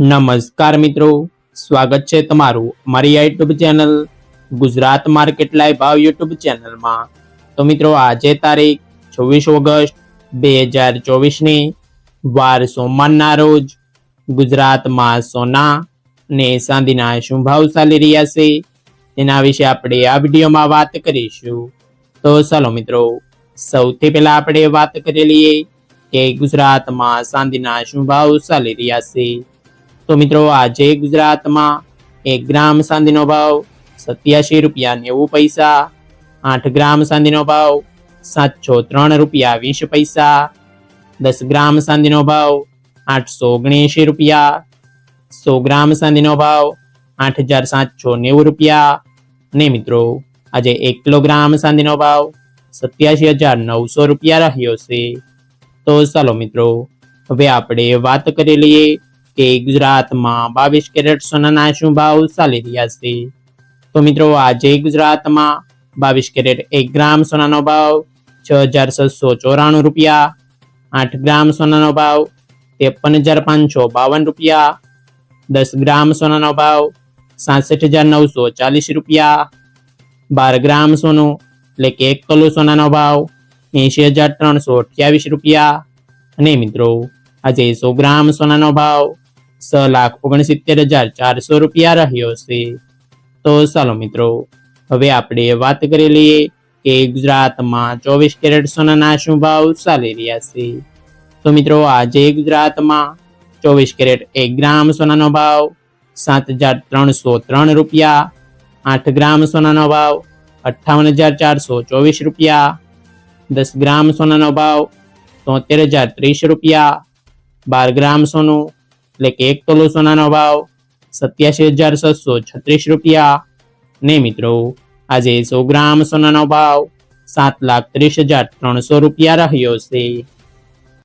નમસ્કાર મિત્રો, સ્વાગત છે તમારું મારી આ YouTube channel Gujarat market live ભાવ યુટ્યુબ ચેનલમાં. તો મિત્રો, આજે તારીખ છવ્વીસ ઓગસ્ટ બે હજાર ચોવીસની વાર સોમવારના રોજ ગુજરાતમાં સોના ને ચાંદીના શું ભાવ ચાલી રહ્યા છે તેના વિશે આપણે આ વિડીયોમાં વાત કરીશું. તો ચાલો મિત્રો, સૌથી પહેલા આપણે વાત કરી લઈએ કે ગુજરાતમાં ચાંદીના શું ભાવ ચાલી રહ્યા છે. તો મિત્રો, આજે ગુજરાતમાં એક ગ્રામ ચાંદીનો ભાવ સત્યાસી રૂપિયા નેવું પૈસા, આઠ ગ્રામ ચાંદીનો ભાવ સાતસો ત્રણ રૂપિયા વીસ પૈસા, દસ ગ્રામ ચાંદીનો ભાવ આઠસો ઓગણએંશી રૂપિયા, સો ગ્રામ ચાંદીનો ભાવ આઠ હજાર સાતસો નેવું રૂપિયા. ને મિત્રો, આજે એક કિલોગ્રામ ચાંદીનો ભાવ સત્યાસી હજાર નવસો રૂપિયા રહ્યો છે. તો ચાલો મિત્રો, હવે આપણે વાત કરી લઈએ કે ગુજરાતમાં બાવીસ કેરેટ સોનાના શું ભાવ ચાલી રહ્યા છે? તો મિત્રો, આજે ગુજરાતમાં બાવીસ કેરેટ એક ગ્રામ સોનાનો ભાવ છ હજાર છસો ચોરાણું રૂપિયા, આઠ ગ્રામ સોનાનો ભાવ ત્રેપન હજાર પાંચસો બાવન રૂપિયા, દસ ગ્રામ સોનાનો ભાવ સાસઠ હજાર નવસો ચાલીસ રૂપિયા, બાર ગ્રામ સોનું એટલે કે એક કલો સોનાનો ભાવ એંશી હજાર ત્રણસો અઠ્યાવીસ રૂપિયા. અને મિત્રો, આજે સો ગ્રામ સોનાનો ભાવ છ લાખ ઓગણસિત્તેર હજાર ચારસો રૂપિયા રહ્યો છે. તો ચાલો મિત્રો, હવે આપણે વાત કરી લઈએ કે ગુજરાતમાં ચોવીસ કેરેટ સોનાના શું ભાવ ચાલી રહ્યા છે. તો મિત્રો, આજે ગુજરાતમાં ચોવીસ કેરેટ એક ગ્રામ સોનાનો ભાવ સાત હજાર ત્રણસો ત્રણ રૂપિયા, આઠ ગ્રામ સોનાનો ભાવ અઠ્ઠાવન હજાર ચારસો ચોવીસ રૂપિયા, દસ ગ્રામ સોનાનો ભાવ તોતેર હજાર ત્રીસ રૂપિયા, બાર ગ્રામ સોનું એટલે કે એક તોલો સોનાનો ભાવ સત્યાસી હજાર છસો છત્રીસ રૂપિયા. ને મિત્રો, આજે સો ગ્રામ સોનાનો ભાવ સાત લાખ ત્રીસ હજાર ત્રણસો રૂપિયા રહ્યો છે.